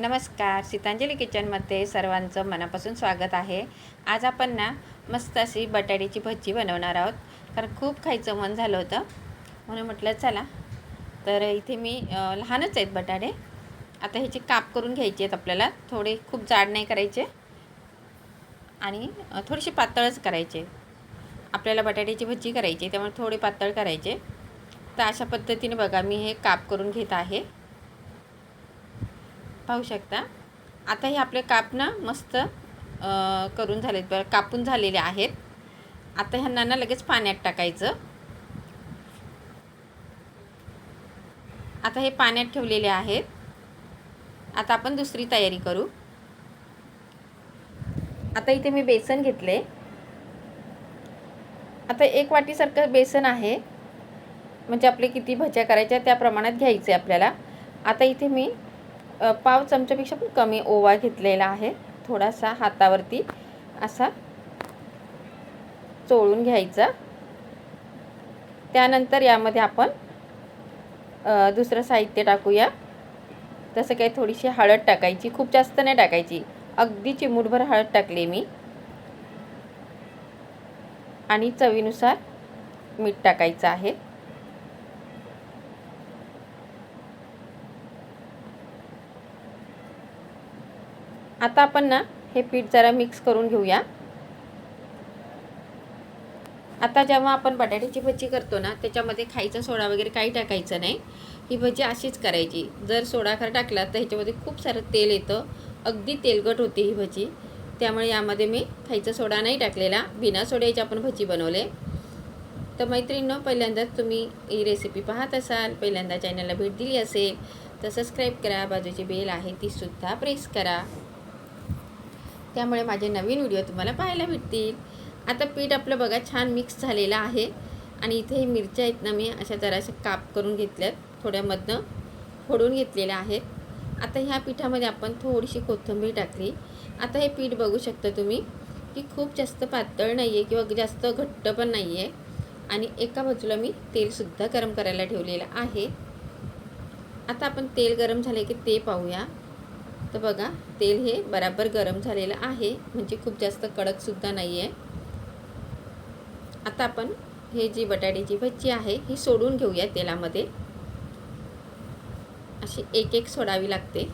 नमस्कार सीतांजली किचनमध्ये सर्वांचं मनापासून स्वागत आहे. आज आपण ना मस्त अशी बटाट्याची भजी बनवणार आहोत. कारण खूप खायचं मन झालं होतं. म्हणून म्हटलं चला. तर इथे मी लहानच आहेत बटाटे. आता ह्याचे काप करून घ्यायचे आहेत आपल्याला. थोडे खूप जाड नाही करायचे. आणि थोडीशी पातळच करायचे. आपल्याला बटाट्याची भजी करायची आहे, त्यामुळे थोडे पातळ करायचे. तर अशा पद्धतीने बघा मी हे काप करून घेत आहे. पाहू शकता. आता हे आपले काप ना मस्त करून झालेत बरं कापून झालेले आहेत. आता ह्यांना ना लगेच पाण्यात टाकायचं. आता हे पाण्यात ठेवलेले आहेत. आता आपण दुसरी तयारी करू. आता इथे मी बेसन घेतले. आता एक वाटीसारखं बेसन आहे. म्हणजे आपले किती भज्या करायच्या त्या प्रमाणात घ्यायचे आपल्याला. आता इथे मी पाव चमच्यापेक्षा पण कमी ओवा घेतलेला आहे. थोडासा हातावरती असा चोळून घ्यायचा. त्यानंतर यामध्ये आपण दुसरं साहित्य टाकूया. तसं काही थोडीशी हळद टाकायची. खूप जास्त नाही टाकायची. अगदी चिमूटभर हळद टाकली मी. आणि चवीनुसार मीठ टाकायचं आहे. आता आपण ना हे पीठ जरा मिक्स करून घेऊया. आता जेव्हा आपण बटाट्याची भजी करतो ना त्याच्यामध्ये खायचा सोडा वगैरे काही टाकायचं नाही. ही भजी अशीच करायची. जर सोडा खर टाकला तर ह्याच्यामध्ये खूप सारं तेल येतं. अगदी तेलकट होती ही भजी. त्यामुळे यामध्ये मी खायचा सोडा नाही टाकलेला. बिना सोड्याची आपण भजी बनवले. तर मैत्रिणीनं पहिल्यांदाच तुम्ही ही रेसिपी पाहत असाल पहिल्यांदा चॅनलला भेट दिली असेल तर सबस्क्राईब करा. बाजूची बेल आहे तीसुद्धा प्रेस करा. त्यामुळे माझे नवीन व्हिडिओ तुम्हाला पाहायला भेटतील. आता पीठ आपलं बघा छान मिक्स झालेलं आहे. आणि इथे हे मिरच्या आहेत ना मी अशा जराशा काप करून घेतल्यात. थोड्यामधनं फोडून घेतलेल्या आहेत. आता ह्या पिठामध्ये आपण थोडीशी कोथिंबीर टाकली. आता हे पीठ बघू शकता तुम्ही की खूप जास्त पातळ नाही आहे किंवा जास्त घट्ट पण नाही आहे आणि एका बाजूला मी तेलसुद्धा गरम करायला ठेवलेलं आहे. आता आपण तेल गरम झाले की ते पाहूया. तर बघा तेल हे बराबर गरम झालेलं आहे. म्हणजे खूप जास्त कडकसुद्धा नाही आहे आता आपण हे जी बटाट्याची भजी आहे ही सोडून घेऊया तेलामध्ये. अशी एक एक सोडावी लागते.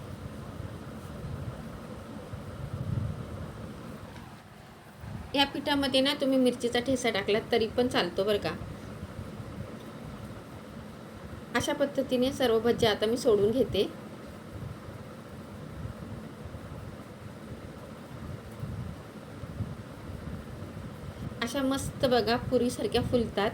या पिठामध्ये ना तुम्ही मिरचीचा ठेसा टाकलात तरी पण चालतो बरं का. अशा पद्धतीने सर्व भज्या आता मी सोडून घेते. अशा मस्त बघा पुरीसारख्या फुलतात.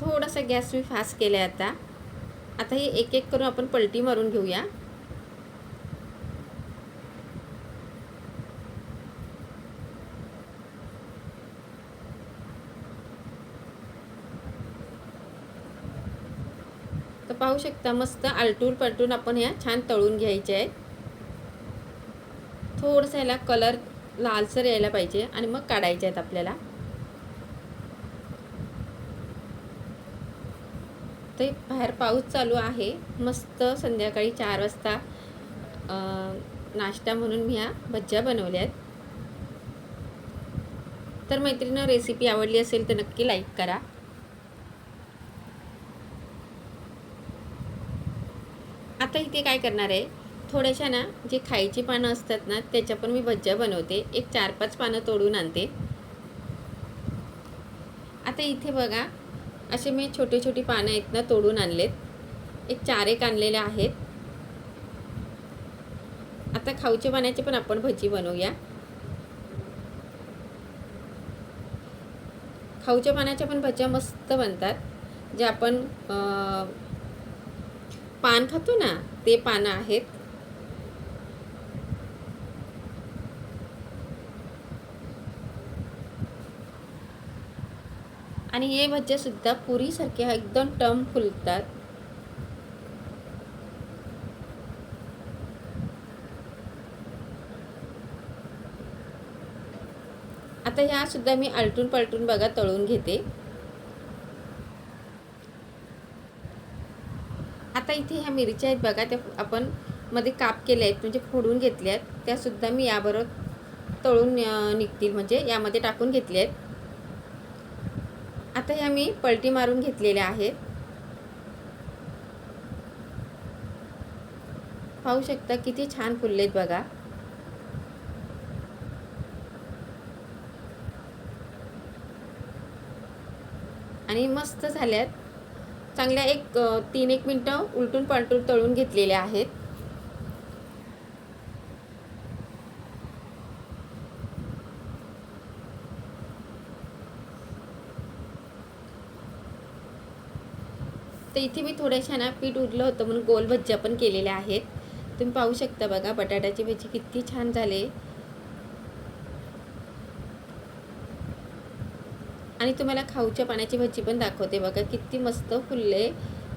थोडासा गॅस मी फास्ट केला आहे आता. आता हे एक एक करून आपण पलटी मारून घेऊया तर पाहू शकता मस्त आलटून पलटून आपण ह्या छान तळून घ्यायच्या आहेत. थोडंसं ह्याला कलर लालसर यायला पाहिजे आणि मग काढायचे आहेत आपल्याला. ते बाहेर पाऊस चालू आहे. मस्त संध्याकाळी चार वाजता नाश्ता म्हणून मी ह्या भज्ज्या बनवल्या आहेत. तर मैत्रिणीनं रेसिपी आवडली असेल तर नक्की लाईक करा. आता इथे काय करणार आहे? थोड्याशा ना जे खायची पानं असतात ना त्याच्या पण मी भज्या बनवते. एक चार पाच पानं तोडून आणते. आता इथे बघा असे मी छोटे छोटी पानं आहेत ना तोडून आणलेत. एक चार एक आणलेले आहेत. आता खाऊच्या पाण्याची पण आपण भजी बनवूया. खाऊच्या पाण्याच्या पण भज्या मस्त बनतात. जे आपण पान खातो ना ते पानं आहेत. आणि हे भज्यासुद्धा पुरीसारख्या एकदम टम फुलतात. आता ह्या सुद्धा मी आलटून पलटून बघा तळून घेते. आता इथे ह्या मिरच्या आहेत बघा त्या आपण मध्ये काप केले आहेत म्हणजे फोडून घेतल्या आहेत. त्यासुद्धा मी याबरोबर तळून निघतील म्हणजे यामध्ये टाकून घेतले आहेत. आता ह्या मी पलटी मारून घेतलेल्या आहेत. पाहू शकता किती छान फुललेत बघा. आणि मस्त झाल्यात. चांगल्या एक तीन एक मिनटं उलटून पालटून तळून घेतलेल्या आहेत. तर इथे मी थोड्याशा ना पीठ उरलं होतं म्हणून गोल भज्ज्या पण केलेल्या आहेत. तुम्ही पाहू शकता बघा बटाट्याची भजी किती छान झाले. आणि तुम्हाला खाऊच्या पाण्याची भजी पण दाखवते बघा. किती मस्त फुलले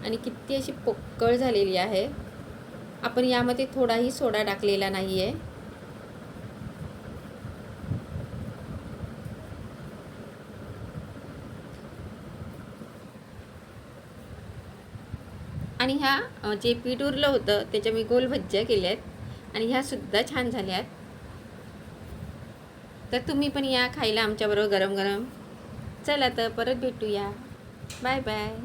आणि किती अशी पोकळ झालेली आहे. आपण यामध्ये थोडाही सोडा टाकलेला नाही आहे आणि ह्या जे पीठ उरलं होतं त्याच्या मी गोल भज्ज्या केल्या आहेत आणि ह्या सुद्धा छान झाल्या आहेत तर तुम्ही पण या खायला आमच्याबरोबर गरम गरम चला तर परत भेटूया. Bye bye.